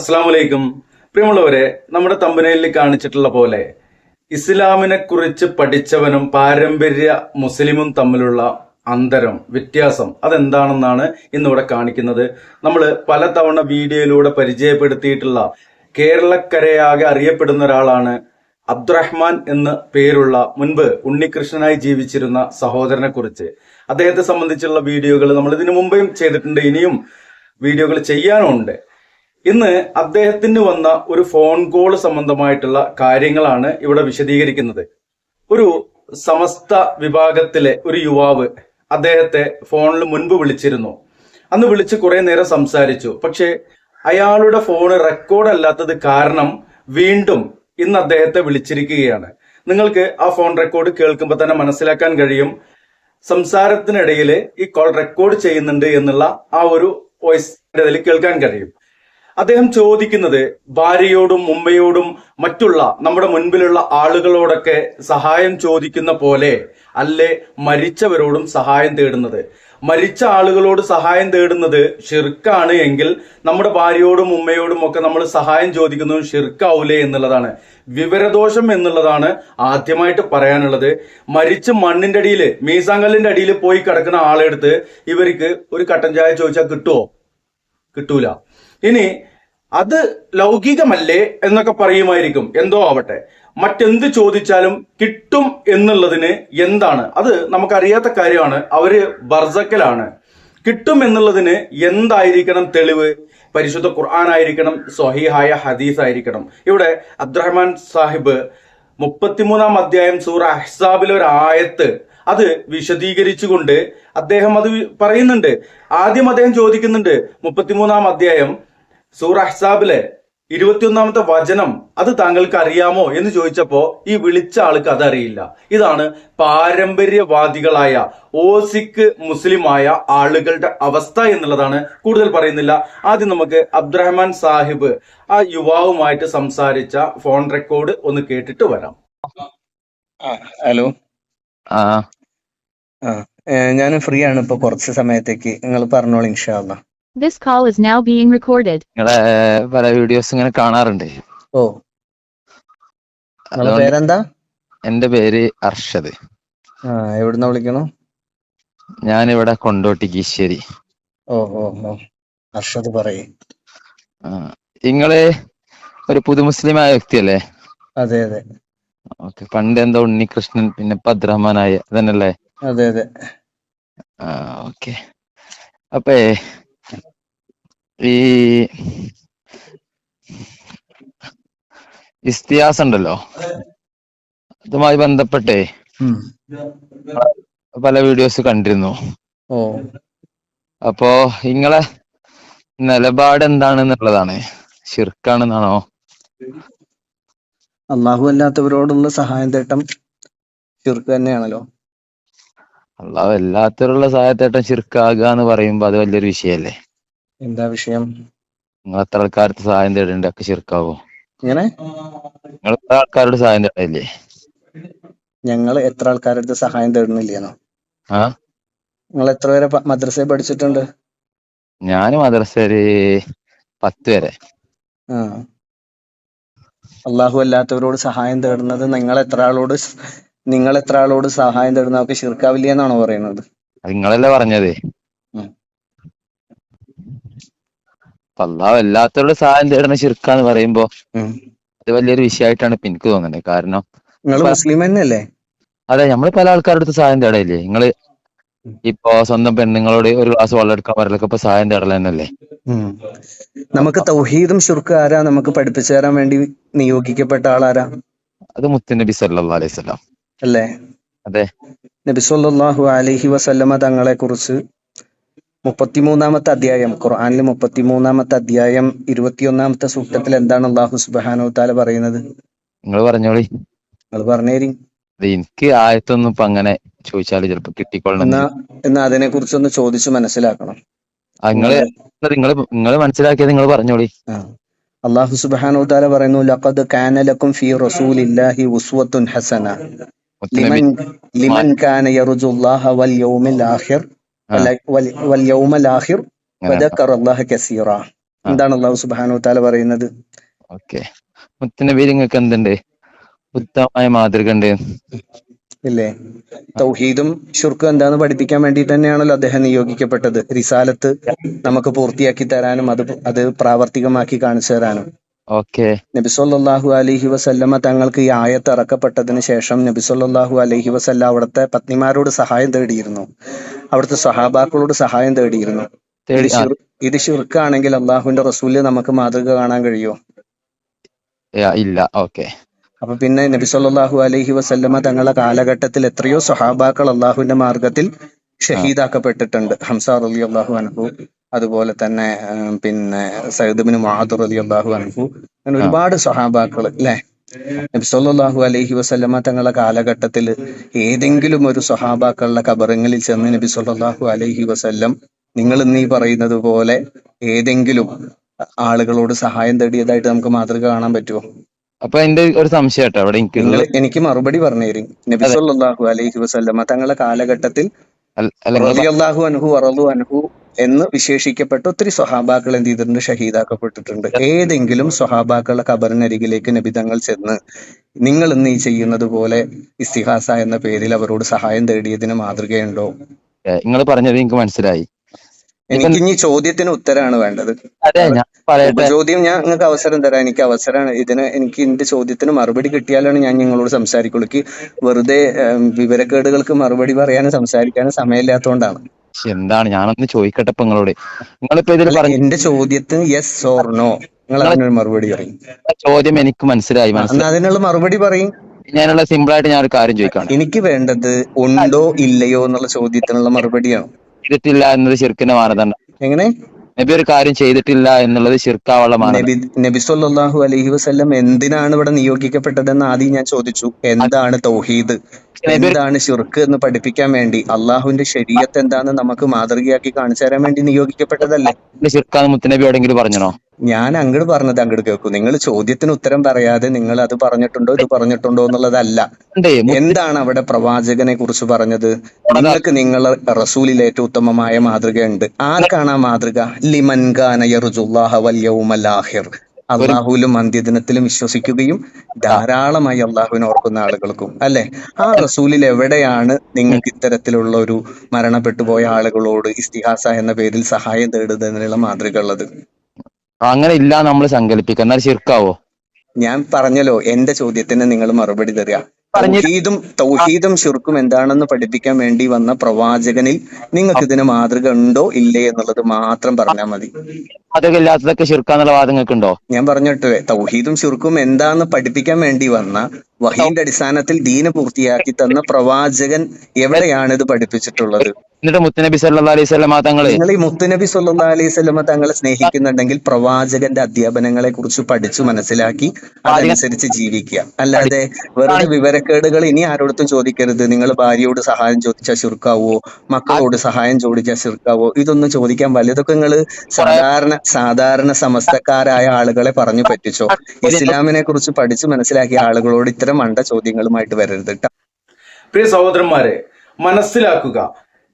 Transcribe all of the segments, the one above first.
അസ്സാം വലൈക്കും പ്രിയമുള്ളവരെ നമ്മുടെ തമ്പനയിൽ കാണിച്ചിട്ടുള്ള പോലെ ഇസ്ലാമിനെ കുറിച്ച് പഠിച്ചവനും പാരമ്പര്യ മുസ്ലിമും തമ്മിലുള്ള അന്തരം വ്യത്യാസം അതെന്താണെന്നാണ് ഇന്നിവിടെ കാണിക്കുന്നത്. നമ്മൾ പലതവണ വീഡിയോയിലൂടെ പരിചയപ്പെടുത്തിയിട്ടുള്ള കേരളക്കരയാകെ അറിയപ്പെടുന്ന ഒരാളാണ് അബ്ദുറഹ്മാൻ എന്ന് പേരുള്ള മുൻപ് ഉണ്ണികൃഷ്ണനായി ജീവിച്ചിരുന്ന സഹോദരനെ കുറിച്ച് അദ്ദേഹത്തെ സംബന്ധിച്ചുള്ള വീഡിയോകൾ നമ്മൾ ഇതിനു മുമ്പേയും ചെയ്തിട്ടുണ്ട്. ഇനിയും വീഡിയോകൾ ചെയ്യാനുണ്ട്. ഇന്ന് അദ്ദേഹത്തിന് വന്ന ഒരു ഫോൺ കോൾ സംബന്ധമായിട്ടുള്ള കാര്യങ്ങളാണ് ഇവിടെ വിശദീകരിക്കുന്നത്. ഒരു സമസ്ത വിഭാഗത്തിലെ ഒരു യുവാവ് അദ്ദേഹത്തെ ഫോണിൽ മുൻപ് വിളിച്ചിരുന്നു. അന്ന് വിളിച്ച് കുറെ നേരം സംസാരിച്ചു. പക്ഷേ അയാളുടെ ഫോൺ റെക്കോർഡ് അല്ലാത്തത് കാരണം വീണ്ടും ഇന്ന് അദ്ദേഹത്തെ വിളിച്ചിരിക്കുകയാണ്. നിങ്ങൾക്ക് ആ ഫോൺ റെക്കോർഡ് കേൾക്കുമ്പോൾ തന്നെ മനസ്സിലാക്കാൻ കഴിയും. സംസാരത്തിനിടയിൽ ഈ കോൾ റെക്കോർഡ് ചെയ്യുന്നുണ്ട് എന്നുള്ള ആ ഒരു വോയിസ് കേൾക്കാൻ കഴിയും. അദ്ദേഹം ചോദിക്കുന്നത് ഭാര്യയോടും ഉമ്മയോടും മറ്റുള്ള നമ്മുടെ മുൻപിലുള്ള ആളുകളോടൊക്കെ സഹായം ചോദിക്കുന്ന പോലെ അല്ലേ മരിച്ചവരോടും സഹായം തേടുന്നത്? മരിച്ച ആളുകളോട് സഹായം തേടുന്നത് ഷിർക്കാണ് എങ്കിൽ നമ്മുടെ ഭാര്യയോടും ഉമ്മയോടും ഒക്കെ നമ്മൾ സഹായം ചോദിക്കുന്നത് ഷിർക്കാവൂലേ എന്നുള്ളതാണ്. വിവരദോഷം എന്നുള്ളതാണ് ആദ്യമായിട്ട് പറയാനുള്ളത്. മരിച്ച് മണ്ണിന്റെ അടിയിൽ മീസാങ്കല്ലിന്റെ അടിയിൽ പോയി കിടക്കുന്ന ആളെടുത്ത് ഇവർക്ക് ഒരു കട്ടൻ ചായ ചോദിച്ചാൽ കിട്ടുമോ കിട്ടൂല. ഇനി അത് ലൗകികമല്ലേ എന്നൊക്കെ പറയുമായിരിക്കും. എന്തോ ആവട്ടെ. മറ്റെന്ത് ചോദിച്ചാലും കിട്ടും എന്നുള്ളതിന് എന്താണ്? അത് നമുക്കറിയാത്ത കാര്യമാണ്. അവർ ബർസക്കലാണ്. കിട്ടും എന്നുള്ളതിന് എന്തായിരിക്കണം തെളിവ്? പരിശുദ്ധ ഖുർആൻ ആയിരിക്കണം സ്വഹീഹായ ഹദീസ് ആയിരിക്കണം ഇവിടെ അബ്ദുറഹ്മാൻ സാഹിബ് മുപ്പത്തിമൂന്നാം അധ്യായം സൂറ അഹ്സാബിലെ ഒരു ആയത്ത്. അത് വിശദീകരിച്ചുകൊണ്ട് അദ്ദേഹം അത് പറയുന്നുണ്ട്. ആദ്യം അദ്ദേഹം ചോദിക്കുന്നുണ്ട് മുപ്പത്തിമൂന്നാം അധ്യായം സൂറ അഹ്സാബിലെ ഇരുപത്തിയൊന്നാമത്തെ വചനം അത് താങ്കൾക്ക് അറിയാമോ എന്ന് ചോദിച്ചപ്പോ ഈ വിളിച്ച ആൾക്ക് അതറിയില്ല. ഇതാണ് പാരമ്പര്യവാദികളായ ഓസിക്ക് മുസ്ലിമായ ആളുകളുടെ അവസ്ഥ എന്നുള്ളതാണ് കൂടുതൽ പറയുന്നില്ല. ആദ്യം നമുക്ക് അബ്ദുറഹ്മാൻ സാഹിബ് ആ യുവാവുമായിട്ട് സംസാരിച്ച ഫോൺ റെക്കോർഡ് ഒന്ന് കേട്ടിട്ട് വരാം. ഹലോ. ആ. ആ ഞാൻ ഫ്രീ ആണ് ഇപ്പൊ കുറച്ച് സമയത്തേക്ക്. നിങ്ങൾ പറഞ്ഞോളൂ ഇൻഷാല്ല This call is now being recorded. നിങ്ങളെ പല വീഡിയോസ് ഇങ്ങനെ കാണാറുണ്ട്. ഓ. നിങ്ങളെ അതുകൊണ്ട് പേരെന്താ? എന്റെ പേര് അർഷദ്. ആ എവിടുന്ന വിളിക്കണു? ഞാനിവിടെ കൊണ്ടോട്ടി കീശ്ശേരി. ഓ ഓ ഓ. അർഷദ് പറയേ. ആ. നിങ്ങൾ ഒരു പുതുമുസ്ലിമായ വ്യക്തിയല്ലേ? അതെ അതെ. ഓക്കെ പണ്ട് എന്താ ഉണ്ണികൃഷ്ണൻ പിന്നെ ഇപ്പൊ അബ്ദുറഹ്മാനായ അതന്നല്ലേ അതെ അതെ. ആ ഓക്കെ. അപ്പേ ഇസ്തിയാസ് ഉണ്ടല്ലോ അതുമായി ബന്ധപ്പെട്ടേ പല വീഡിയോസ് കണ്ടിരുന്നു. അപ്പോ നിങ്ങളെ നിലപാട് എന്താണെന്നുള്ളതാണ്. ഷിർക്കാണെന്നാണോ അള്ളാഹു അല്ലാത്തവരോടുള്ള സഹായം തേട്ടം ഷിർക്ക് തന്നെയാണല്ലോ. അള്ളാഹു അല്ലാത്തവരുള്ള സഹായത്തേട്ടം ഷിർക്കാകുക എന്ന് പറയുമ്പോ അത് വലിയൊരു വിഷയല്ലേ? എന്താ വിഷയം? നിങ്ങൾ എത്ര ആൾക്കാർക്ക് സഹായം തേടേണ്ട ഒക്കെ ചെറുക്കാവോ? ഇങ്ങനെ നിങ്ങൾ എത്ര ആൾക്കാരോട് സഹായം തേടല്ലേ ഞങ്ങൾ എത്ര ആൾക്കാരുടെ സഹായം തേടുന്നില്ലേന്നോ? ആ? നിങ്ങൾ എത്ര വരെ മദ്രസയിൽ പഠിച്ചിട്ടുണ്ട്? ഞാൻ മദ്രസയിൽ പത്ത് വരെ ആ. അള്ളാഹു അല്ലാത്തവരോട് സഹായം തേടുന്നത് നിങ്ങൾ എത്ര ആളോട് നിങ്ങൾ എത്ര ആളോട് സഹായം തേടുന്നതൊക്കെ ശിർക്കാവില്ല എന്നാണോ പറയുന്നത്? നിങ്ങളല്ലേ പറഞ്ഞത്. അള്ളാഹു എല്ലാത്തവരോട് സഹായം തേടുന്ന ചെറുക്കാന്ന് പറയുമ്പോ. അത് വലിയൊരു വിഷയമായിട്ടാണ് ഇപ്പൊ എനിക്ക് തോന്നുന്നത്. കാരണം നിങ്ങൾ മുസ്ലിം തന്നെയല്ലേ? അതെ നമ്മൾ പല ആൾക്കാരുടെ അടുത്ത് സഹായം തേടല്ലേ നിങ്ങൾ ഇപ്പൊ സ്വന്തം പെണ്ണുങ്ങളോട് ഒരു ഗ്ലാസ് വെള്ളം എടുക്കാൻ പറയലൊക്കെ ഇപ്പൊ സഹായം തേടലെന്നല്ലേ? തന്നെയല്ലേ നമുക്ക് തൗഹീദും ശുർക്ക് ആരാ? നമുക്ക് പഠിപ്പിച്ചു തരാൻ വേണ്ടി നിയോഗിക്കപ്പെട്ട ആളാരാ? അത് മുത്തുനബി സല്ലല്ലാഹു അലൈഹി വസല്ലം. അല്ലേ? അതെ. നബി സല്ലല്ലാഹു അലൈഹി വസല്ലമ തങ്ങളെ കുറിച്ച് മുപ്പത്തിമൂന്നാമത്തെ അധ്യായം ഖുർആനിലെ മുപ്പത്തിമൂന്നാമത്തെ അധ്യായം ഇരുപത്തിയൊന്നാമത്തെ സൂക്തത്തിൽ എന്താണ് അള്ളാഹു സുബാനോ താല പറയുന്നത്? നിങ്ങൾ പറഞ്ഞോളി. നിങ്ങൾ പറഞ്ഞേരി. എനിക്ക് ആയത്തൊന്നും ഇപ്പൊ അങ്ങനെ ചോദിച്ചാൽ ചിലപ്പോ കിട്ടിക്കൊള്ളണം. എന്നാ എന്നാ അതിനെ കുറിച്ചൊന്ന് ചോദിച്ചു മനസ്സിലാക്കണം. നിങ്ങൾ നിങ്ങൾ നിങ്ങൾ മനസ്സിലാക്കിയത് നിങ്ങൾ പറഞ്ഞോളി. അള്ളാഹു സുബ്ഹാനഹു താല പറയുന്നു ലഖദ് കാന ലക്കും ഫീ റസൂലില്ലാഹി ഉസ്വത്തുൻ ഹസന. ലിമൻ ലിമൻ കാന യർജുല്ലാഹ വൽ യൗമിൽ ആഖിർ. അല്ലാഹ കസീറ. എന്താണ് അള്ളാഹു സുബാനു താല പറയുന്നത്? ഓക്കെ. മുത്തനബി നിങ്ങൾക്ക് എന്തുണ്ട്? ഉത്തമമായ മാതൃക ഉണ്ട്. ഇല്ലേ? തൗഹീദും ഷുർക്കും എന്താന്ന് പഠിപ്പിക്കാൻ വേണ്ടി തന്നെയാണല്ലോ അദ്ദേഹം നിയോഗിക്കപ്പെട്ടത്. റിസാലത്ത് നമുക്ക് പൂർത്തിയാക്കി തരാനും അത് അത് പ്രാവർത്തികമാക്കി കാണിച്ചു തരാനും. ഓക്കെ. നബി സല്ലല്ലാഹു അലൈഹി വസല്ലമ തങ്ങൾക്ക് ഈ ആയത്ത് ഇറക്കപ്പെട്ടതിന് ശേഷം നബി സല്ലല്ലാഹു അലൈഹി വസല്ല അവിടുത്തെ പത്നിമാരോട് സഹായം തേടിയിരുന്നു. അവിടുത്തെ സഹാബാക്കളോട് സഹായം തേടിയിരുന്നു. ഇത് ഷിർക്കാണെങ്കിൽ അള്ളാഹുവിന്റെ റസൂലിൽ നമുക്ക് മാതൃക കാണാൻ കഴിയോ? ഇല്ല. ഓക്കെ. അപ്പൊ പിന്നെ നബി സല്ലല്ലാഹു അലൈഹി വസല്ലമ തങ്ങളുടെ കാലഘട്ടത്തിൽ എത്രയോ സഹാബാക്കൾ അള്ളാഹുവിന്റെ മാർഗത്തിൽ ഷഹീദാക്കപ്പെട്ടിട്ടുണ്ട്. ഹംസ റലി അള്ളാഹു അൻഹു. അതുപോലെ തന്നെ പിന്നെ സൈദബിന് മഹാദുർ അലി അള്ളാഹു അൻഹു. അങ്ങനെ ഒരുപാട് സഹാബാക്കൾ അല്ലെ നബി സല്ലല്ലാഹു അലൈഹി വസല്ലമ തങ്ങളുടെ കാലഘട്ടത്തിൽ ഏതെങ്കിലും ഒരു സഹാബാക്കളുടെ കബറങ്ങളിൽ ചെന്ന് നബി സല്ലല്ലാഹു അലൈഹി വസല്ലം നിങ്ങൾ നീ പറയുന്നത് പോലെ ഏതെങ്കിലും ആളുകളോട് സഹായം തേടിയതായിട്ട് നമുക്ക് മാതൃക കാണാൻ പറ്റുമോ അപ്പൊ എന്റെ ഒരു സംശയം അവിടെ എനിക്ക് നിങ്ങൾ എനിക്ക് മറുപടി പറഞ്ഞു തരും നബി സല്ലല്ലാഹു അലൈഹി വസല്ലമ തങ്ങളുടെ കാലഘട്ടത്തിൽ അൻഹു എന്ന് വിശേഷിക്കപ്പെട്ട ഒത്തിരി സ്വഹാബാക്കൾ എന്ത് ചെയ്തിട്ടുണ്ട്? ഷഹീദാക്കപ്പെട്ടിട്ടുണ്ട്. ഏതെങ്കിലും സ്വഹാബാക്കളുടെ കബറിനരികിലേക്ക് നബിതങ്ങൾ ചെന്ന് നിങ്ങൾ ഇന്ന് ഈ ചെയ്യുന്നത് പോലെ ഇസ്തിഹാസ എന്ന പേരിൽ അവരോട് സഹായം തേടിയതിന് മാതൃകയുണ്ടോ? നിങ്ങൾ പറഞ്ഞത് എനിക്ക് മനസ്സിലായി. എനിക്ക് ഇനി ചോദ്യത്തിന് ഉത്തരമാണ് വേണ്ടത്. അതെ ഞാൻ പറയട്ടെ. ചോദ്യം ഞാൻ നിങ്ങൾക്ക് അവസരം തരാം. എനിക്ക് അവസരമാണ് ഇതിന് എനിക്ക് എന്റെ ചോദ്യത്തിന് മറുപടി കിട്ടിയാലാണ് ഞാൻ നിങ്ങളോട് സംസാരിക്കുള്ളൂ. എനിക്ക് വെറുതെ വിവരക്കേടുകൾക്ക് മറുപടി പറയാനും സംസാരിക്കാനും സമയമില്ലാത്തതുകൊണ്ടാണ് എന്താണ്? ഞാനൊന്ന് ചോദിക്കട്ടെ ഇപ്പൊ നിങ്ങളോട്. നിങ്ങളിപ്പോ ഇതിൽ പറഞ്ഞു എന്റെ ചോദ്യത്തിന് യെസ് ഓർ നോ നിങ്ങൾ അതിനൊരു മറുപടി പറയും. ചോദ്യം എനിക്ക് മനസ്സിലായി മനസ്സിലായി. അതിനുള്ള മറുപടി പറയും. ഞാനുള്ള സിമ്പിൾ ആയിട്ട് ഞാൻ ഒരു കാര്യം ചോദിക്കാം എനിക്ക് വേണ്ടത് ഉണ്ടോ ഇല്ലയോ എന്നുള്ള ചോദ്യത്തിനുള്ള മറുപടിയാണ്. ചെയ്തിട്ടില്ല എന്നത് ശിർക്കിന്റെ മാനദണ്ഡം. എങ്ങനെ? നബി ഒരു കാര്യം ചെയ്തിട്ടില്ല എന്നുള്ളത് ശിർക്കാവുള്ള നബി നബി സല്ലല്ലാഹു അലൈഹി വസല്ലം എന്തിനാണ് ഇവിടെ നിയോഗിക്കപ്പെട്ടതെന്ന് ആദ്യം ഞാൻ ചോദിച്ചു. എന്താണ് തൗഹീദ്? എന്താണ് ഷിർക്ക് എന്ന് പഠിപ്പിക്കാൻ വേണ്ടി? അള്ളാഹുവിന്റെ ശരീരത്ത് എന്താണെന്ന് നമുക്ക് മാതൃകയാക്കി കാണിച്ചു തരാൻ വേണ്ടി നിയോഗിക്കപ്പെട്ടതല്ലേ? ഷിർക്കാന്ന് മുത്തനബി എവിടെയെങ്കിലും പറഞ്ഞോ ഞാൻ അങ്ങോട്ട് പറഞ്ഞത് അങ്ങോട്ട് കേൾക്കൂ. നിങ്ങൾ ചോദ്യത്തിന് ഉത്തരം പറയാതെ നിങ്ങൾ അത് പറഞ്ഞിട്ടുണ്ടോ ഇത് പറഞ്ഞിട്ടുണ്ടോ എന്നുള്ളതല്ല. എന്താണ് അവിടെ പ്രവാചകനെ കുറിച്ച് പറഞ്ഞത്? നിങ്ങൾക്ക് നിങ്ങൾ റസൂലിൽ ഏറ്റവും ഉത്തമമായ മാതൃകയുണ്ട്. ആർക്കാണ് ആ മാതൃക? ലിമൻ ഖാന യർജുല്ലാഹ വൽ യൗമൽ ആഖിർ അള്ളാഹുലും അന്ത്യദിനത്തിലും വിശ്വസിക്കുകയും ധാരാളമായി അള്ളാഹുവിനെ ഓർക്കുന്ന ആളുകൾക്കും അല്ലെ? ആ റസൂലിൽ എവിടെയാണ് നിങ്ങൾക്ക് ഇത്തരത്തിലുള്ള ഒരു മരണപ്പെട്ടു പോയ ആളുകളോട് ഇസ്തിഹാസ എന്ന പേരിൽ സഹായം തേടുന്നതിനുള്ള മാതൃക ഉള്ളത്? അങ്ങനെ ഇല്ല നമ്മൾ സങ്കല്പിക്കുക. എന്നാൽ ശിർക്കാവോ? ഞാൻ പറഞ്ഞല്ലോ എന്റെ ചോദ്യത്തിന് നിങ്ങൾ മറുപടി തരിക. തൗഹീദും തൗഹീദും ശിർക്കും എന്താണെന്ന് പഠിപ്പിക്കാൻ വേണ്ടി വന്ന പ്രവാചകനിൽ നിങ്ങൾക്ക് ഇതിന് മാതൃക ഉണ്ടോ ഇല്ലേ എന്നുള്ളത് മാത്രം പറഞ്ഞാൽ മതി. മാതൃകയില്ലാത്തതൊക്കെ ശിർക്കാന്നുള്ള വാദം നിങ്ങൾക്ക് ഉണ്ടോ ഞാൻ പറഞ്ഞിട്ട് തൗഹീദും ശിർക്കും എന്താന്ന് പഠിപ്പിക്കാൻ വേണ്ടി വന്ന വഹീന്റെ അടിസ്ഥാനത്തിൽ ദീന പൂർത്തിയാക്കി തന്ന പ്രവാചകൻ എവിടെയാണ് ഇത് പഠിപ്പിച്ചിട്ടുള്ളത്? എന്നിട്ട് മുത്തനബി സല്ലാ അലൈഹി വസല്ലമ തങ്ങളെ നിങ്ങൾ ഈ മുത്തുനബി സല്ലാ അലൈഹി സ്വലമ തങ്ങളെ സ്നേഹിക്കുന്നുണ്ടെങ്കിൽ പ്രവാചകന്റെ അധ്യാപനങ്ങളെ കുറിച്ച് പഠിച്ചു മനസ്സിലാക്കി അതനുസരിച്ച് ജീവിക്കുക. അല്ലാതെ വെറുതെ വിവരക്കേടുകൾ ഇനി ആരോടത്തും ചോദിക്കരുത്. നിങ്ങൾ ഭാര്യയോട് സഹായം ചോദിച്ചാൽ ചുരുക്കാവോ മക്കളോട് സഹായം ചോദിച്ചാൽ ചുരുക്കാവോ ഇതൊന്നും ചോദിക്കാൻ വലുതൊക്കെ നിങ്ങൾ സാധാരണ സാധാരണ സമസ്തക്കാരായ ആളുകളെ പറഞ്ഞു പറ്റിച്ചോ? ഇസ്ലാമിനെ കുറിച്ച് പഠിച്ചു മനസ്സിലാക്കിയ ആളുകളോട് ഇത്തരം മണ്ട ചോദ്യങ്ങളുമായിട്ട് വരരുത് കേട്ടോ പ്രിയ സഹോദരന്മാരെ മനസ്സിലാക്കുക.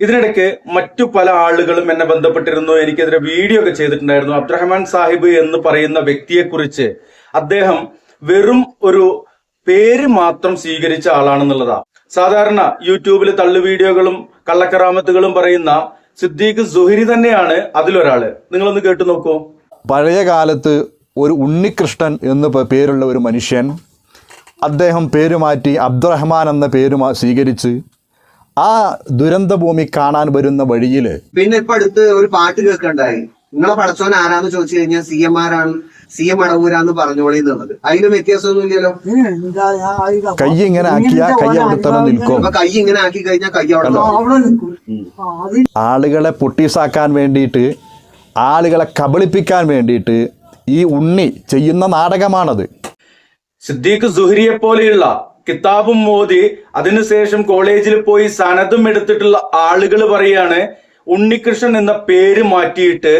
ഇതിനിടയ്ക്ക് മറ്റു പല ആളുകളും എന്നെ ബന്ധപ്പെട്ടിരുന്നു. എനിക്കെതിരെ വീഡിയോ ഒക്കെ ചെയ്തിട്ടുണ്ടായിരുന്നു. അബ്ദുറഹ്മാൻ സാഹിബ് എന്ന് പറയുന്ന വ്യക്തിയെക്കുറിച്ച് അദ്ദേഹം വെറും ഒരു പേര് മാത്രം സ്വീകരിച്ച ആളാണെന്നുള്ളതാ. സാധാരണ യൂട്യൂബിൽ തള്ളു വീഡിയോകളും കള്ളക്കറാമത്തുകളും പറയുന്ന സിദ്ദീഖ് സുഹരി തന്നെയാണ് അതിലൊരാൾ. നിങ്ങളൊന്ന് കേട്ടു നോക്കൂ. പഴയ കാലത്ത് ഒരു ഉണ്ണികൃഷ്ണൻ എന്ന് പേരുള്ള ഒരു മനുഷ്യൻ അദ്ദേഹം പേര് മാറ്റി അബ്ദുറഹ്മാൻ എന്ന പേര് സ്വീകരിച്ച് ആ ദുരന്ത ഭൂമി കാണാൻ വരുന്ന വഴിയിൽ പിന്നെ ഇപ്പൊ അടുത്ത് ഒരു പാട്ട് കേൾക്കണ്ടായി. നിങ്ങളെ പടച്ചോൻ ആരാന്ന് ചോദിച്ചു കഴിഞ്ഞാൽ സി എം ആരാണ് സി എം അടവൂരാന്ന് പറഞ്ഞോളി എന്നുള്ളത്. അതിലും വ്യത്യാസമൊന്നും ഇല്ലല്ലോ കൈ ഇങ്ങനെ ആക്കിയ കൈ അവിടെ തന്നെ നിൽക്കും. കൈ ഇങ്ങനെ ആക്കി കഴിഞ്ഞാൽ കൈ അവിടെ നിൽക്കും. ആളുകളെ പൊട്ടീസാക്കാൻ വേണ്ടിയിട്ട് ആളുകളെ കബളിപ്പിക്കാൻ വേണ്ടിയിട്ട് ഈ ഉണ്ണി ചെയ്യുന്ന നാടകമാണത്. സിദ്ദീഖ് സുഹരിയെ പോലെയുള്ള കിതാബും മോദി അതിനുശേഷം കോളേജിൽ പോയി സനതും എടുത്തിട്ടുള്ള ആളുകൾ പറയാണ് ഉണ്ണികൃഷ്ണൻ എന്ന പേര് മാറ്റിയിട്ട്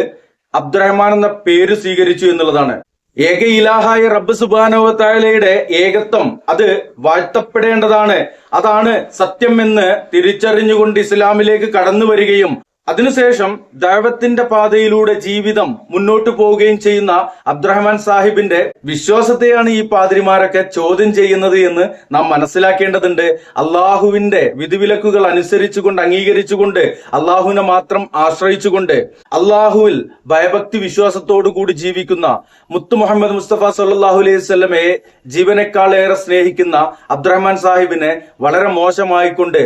അബ്ദുറഹ്മാൻ എന്ന പേര് സ്വീകരിച്ചു എന്നുള്ളതാണ്. ഏക ഇലാഹായ റബ്ബ് സുബാനവത്തായാലയുടെ ഏകത്വം അത് വാഴ്ത്തപ്പെടേണ്ടതാണ്. അതാണ് സത്യം എന്ന് തിരിച്ചറിഞ്ഞുകൊണ്ട് ഇസ്ലാമിലേക്ക് കടന്നു വരികയും അതിനുശേഷം ദൈവത്തിന്റെ പാതയിലൂടെ ജീവിതം മുന്നോട്ടു പോവുകയും ചെയ്യുന്ന അബ്ദുറഹ്മാൻ സാഹിബിന്റെ വിശ്വാസത്തെയാണ് ഈ പാതിരിമാരൊക്കെ ചോദ്യം ചെയ്യുന്നത് എന്ന് നാം മനസ്സിലാക്കേണ്ടതുണ്ട്. അള്ളാഹുവിന്റെ വിധിവിലക്കുകൾ അനുസരിച്ചുകൊണ്ട് അംഗീകരിച്ചുകൊണ്ട് അള്ളാഹുവിനെ മാത്രം ആശ്രയിച്ചുകൊണ്ട് അള്ളാഹുവിൽ ഭയഭക്തി വിശ്വാസത്തോടു കൂടി ജീവിക്കുന്ന മുത്തു മുഹമ്മദ് മുസ്തഫ സല്ലാഹു അലൈഹി സ്വലമയെ ജീവനേക്കാളേറെ സ്നേഹിക്കുന്ന അബ്ദുറഹ്മാൻ സാഹിബിനെ വളരെ മോശമായിക്കൊണ്ട്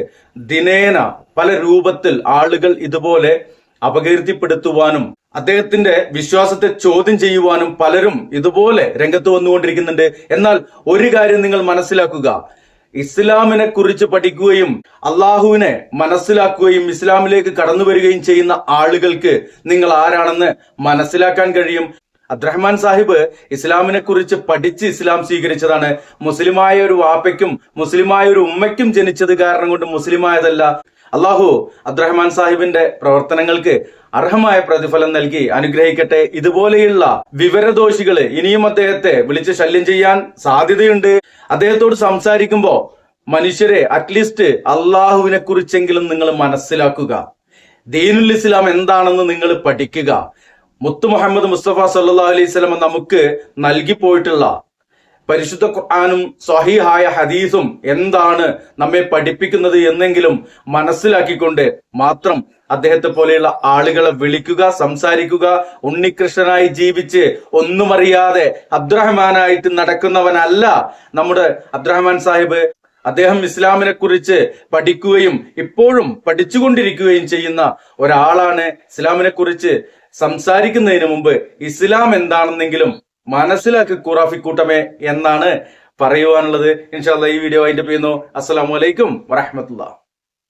ദിനേന പല രൂപത്തിൽ ആളുകൾ ഇതുപോലെ അപകീർത്തിപ്പെടുത്തുവാനും അദ്ദേഹത്തിന്റെ വിശ്വാസത്തെ ചോദ്യം ചെയ്യുവാനും പലരും ഇതുപോലെ രംഗത്ത് വന്നുകൊണ്ടിരിക്കുന്നുണ്ട്. എന്നാൽ ഒരു കാര്യം നിങ്ങൾ മനസ്സിലാക്കുക. ഇസ്ലാമിനെ കുറിച്ച് പഠിക്കുകയും അള്ളാഹുവിനെ മനസ്സിലാക്കുകയും ഇസ്ലാമിലേക്ക് കടന്നു വരികയും ചെയ്യുന്ന ആളുകൾക്ക് നിങ്ങൾ ആരാണെന്ന് മനസ്സിലാക്കാൻ കഴിയും. അബ്ദുറഹ്മാൻ സാഹിബ് ഇസ്ലാമിനെ കുറിച്ച് പഠിച്ച് ഇസ്ലാം സ്വീകരിച്ചതാണ്. മുസ്ലിമായ ഒരു വാപ്പയ്ക്കും മുസ്ലിമായ ഒരു ഉമ്മയ്ക്കും ജനിച്ചത് കാരണം കൊണ്ട് മുസ്ലിമായതല്ല. അള്ളാഹു അബ്ദുറഹ്മാൻ സാഹിബിന്റെ പ്രവർത്തനങ്ങൾക്ക് അർഹമായ പ്രതിഫലം നൽകി അനുഗ്രഹിക്കട്ടെ. ഇതുപോലെയുള്ള വിവരദോഷികൾ ഇനിയും അദ്ദേഹത്തെ വിളിച്ച് ശല്യം ചെയ്യാൻ സാധ്യതയുണ്ട്. അദ്ദേഹത്തോട് സംസാരിക്കുമ്പോൾ മനുഷ്യരെ അറ്റ്ലീസ്റ്റ് അള്ളാഹുവിനെ കുറിച്ചെങ്കിലും നിങ്ങൾ മനസ്സിലാക്കുക. ദീനുൽ ഇസ്ലാം എന്താണെന്ന് നിങ്ങൾ പഠിക്കുക. മുത്തു മുഹമ്മദ് മുസ്തഫ സല്ലാ അലൈഹി സ്വലമ നമുക്ക് നൽകി പോയിട്ടുള്ള പരിശുദ്ധ ഖുർആാനും സ്വഹീഹായ ഹദീസും എന്താണ് നമ്മെ പഠിപ്പിക്കുന്നത് എന്നെങ്കിലും മനസ്സിലാക്കിക്കൊണ്ട് മാത്രം അദ്ദേഹത്തെ പോലെയുള്ള ആളുകളെ വിളിക്കുക സംസാരിക്കുക ഉണ്ണികൃഷ്ണനായി ജീവിച്ച് ഒന്നും അറിയാതെ അബ്ദുറഹ്മാനായിട്ട് നടക്കുന്നവനല്ല നമ്മുടെ അബ്ദുറഹ്മാൻ സാഹിബ്. അദ്ദേഹം ഇസ്ലാമിനെ കുറിച്ച് പഠിക്കുകയും ഇപ്പോഴും പഠിച്ചുകൊണ്ടിരിക്കുകയും ചെയ്യുന്ന ഒരാളാണ് ഇസ്ലാമിനെ കുറിച്ച് സംസാരിക്കുന്നതിന് മുമ്പ് ഇസ്ലാം എന്താണെന്നെങ്കിലും മനസ്സിലാക്കി ഖുറാഫി കൂട്ടമേ എന്നാണ് പറയുവാനുള്ളത്. ഇൻഷാല്ല ഈ വീഡിയോ അതിന്റെ ചെയ്യുന്നു. അസ്സാം വലൈക്കും വറഹമത്തുള്ള